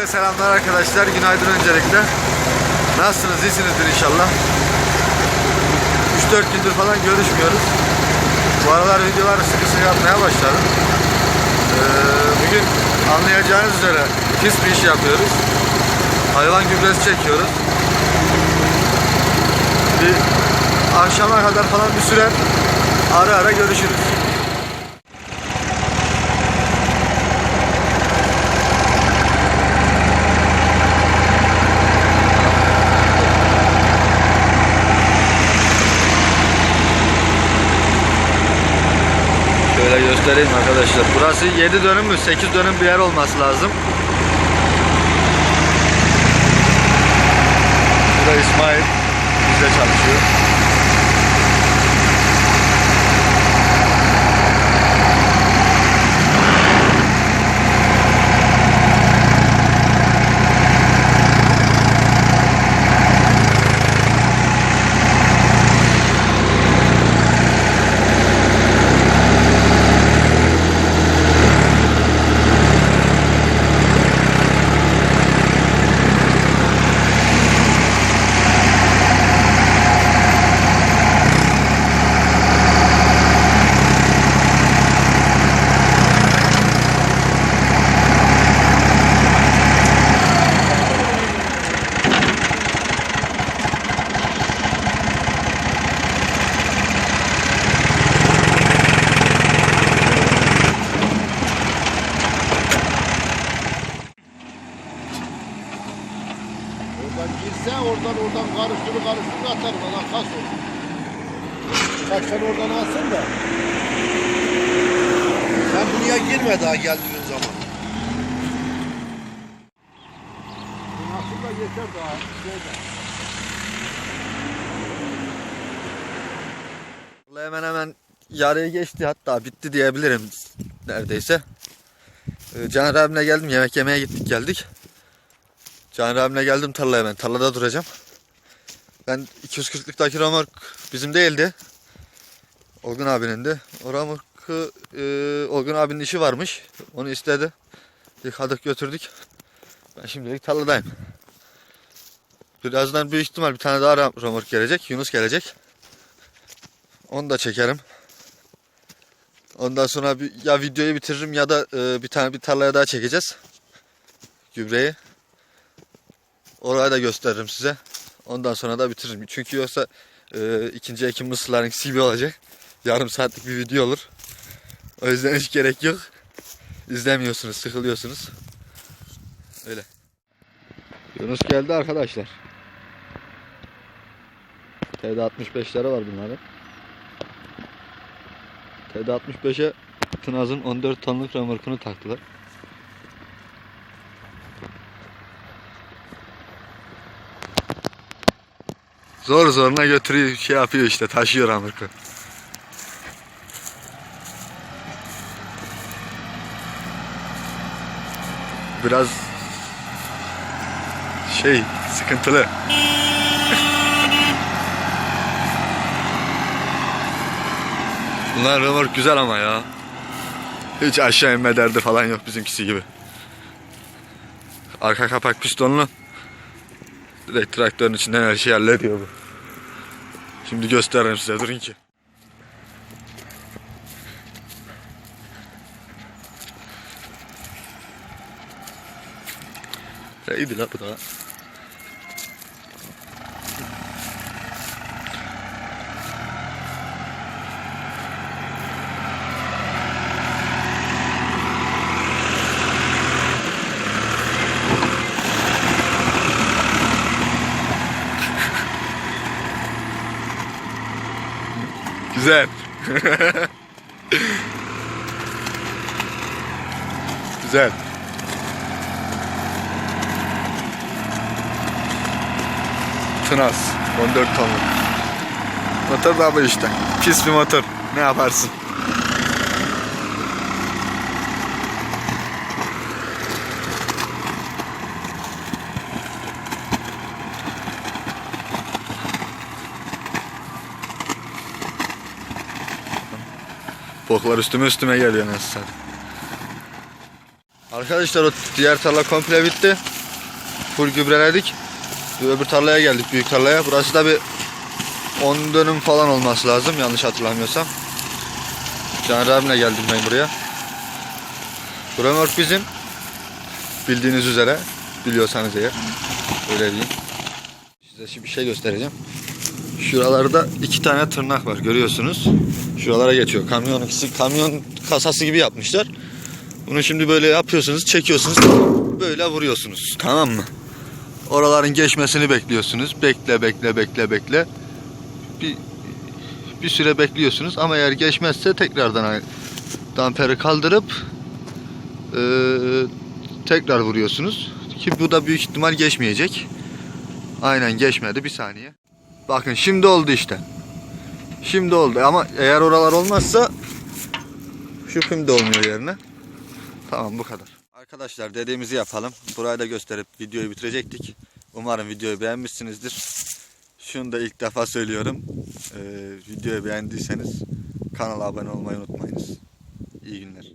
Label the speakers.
Speaker 1: Hepinize selamlar arkadaşlar. Günaydın öncelikle. Nasılsınız? İyisinizdir inşallah. 3-4 gündür falan görüşmüyoruz. Bu aralar videoları sıkı sıkı yapmaya başladım. Ee, bugün anlayacağınız üzere pis bir iş yapıyoruz. Hayvan gübresi çekiyoruz. Bir akşama kadar falan bir süre ara ara görüşürüz. Şöyle göstereyim arkadaşlar. Burası 7 dönüm mü 8 dönüm bir yer olması lazım. Burada İsmail bizde çalışıyor.
Speaker 2: Oradan girse oradan oradan karıştırır karıştırır atar bana kas olur. Sen oradan alsın da. Sen buraya girme daha geldiğin zaman. Nasıl da yeter daha. Şöyle.
Speaker 1: Hemen hemen yarıya geçti hatta bitti diyebilirim neredeyse. Ee, Caner abimle geldim yemek yemeye gittik geldik. Caner abimle geldim tarlaya ben tarlada duracağım. Ben 240'lıktaki ramork bizim değildi. Olgun abinin de. O ramorku e, Olgun abinin işi varmış. Onu istedi. Yıkadık götürdük. Ben şimdilik tarladayım. Birazdan büyük ihtimal bir tane daha ram- ramork gelecek. Yunus gelecek. Onu da çekerim. Ondan sonra bir, ya videoyu bitiririm ya da e, bir tane bir tarlaya daha çekeceğiz. Gübreyi. Orayı da gösteririm size. Ondan sonra da bitiririm. Çünkü yoksa e, ikinci ekim mısırların gibi olacak. Yarım saatlik bir video olur. O yüzden hiç gerek yok. İzlemiyorsunuz, sıkılıyorsunuz. Öyle. Yunus geldi arkadaşlar. TD65'leri var bunların. TD65'e Tınaz'ın 14 tonluk remorkunu taktılar. Zor zoruna götürüyor, şey yapıyor işte, taşıyor remorku. Biraz şey, sıkıntılı. Bunlar remork güzel ama ya. Hiç aşağı inme derdi falan yok bizimkisi gibi. Arka kapak pistonlu. Direkt traktörün içinden her şeyi hallediyor bu. Şimdi gösteririm size durun ki. İyiydi la bu da. Güzel. Güzel. Tınaz. 14 tonluk. Motor da bu işte. Pis bir motor. Ne yaparsın? Boklar üstüme üstüme geliyor nasıl Arkadaşlar o diğer tarla komple bitti. Full gübreledik. Öbür tarlaya geldik büyük tarlaya. Burası da bir 10 dönüm falan olması lazım yanlış hatırlamıyorsam. Caner abimle geldim ben buraya. Bu römork bizim. Bildiğiniz üzere. Biliyorsanız eğer. Öyle diyeyim. Size şimdi bir şey göstereceğim. Şuralarda iki tane tırnak var görüyorsunuz. Şuralara geçiyor. Kamyon ikisi kamyon kasası gibi yapmışlar. Bunu şimdi böyle yapıyorsunuz, çekiyorsunuz. Böyle vuruyorsunuz. Tamam mı? Oraların geçmesini bekliyorsunuz. Bekle, bekle, bekle, bekle. Bir bir süre bekliyorsunuz ama eğer geçmezse tekrardan damperi kaldırıp eee, tekrar vuruyorsunuz. Ki bu da büyük ihtimal geçmeyecek. Aynen geçmedi. Bir saniye. Bakın şimdi oldu işte. Şimdi oldu ama eğer oralar olmazsa şu film de olmuyor yerine. Tamam bu kadar. Arkadaşlar dediğimizi yapalım. Burayı da gösterip videoyu bitirecektik. Umarım videoyu beğenmişsinizdir. Şunu da ilk defa söylüyorum. Ee, videoyu beğendiyseniz kanala abone olmayı unutmayınız. İyi günler.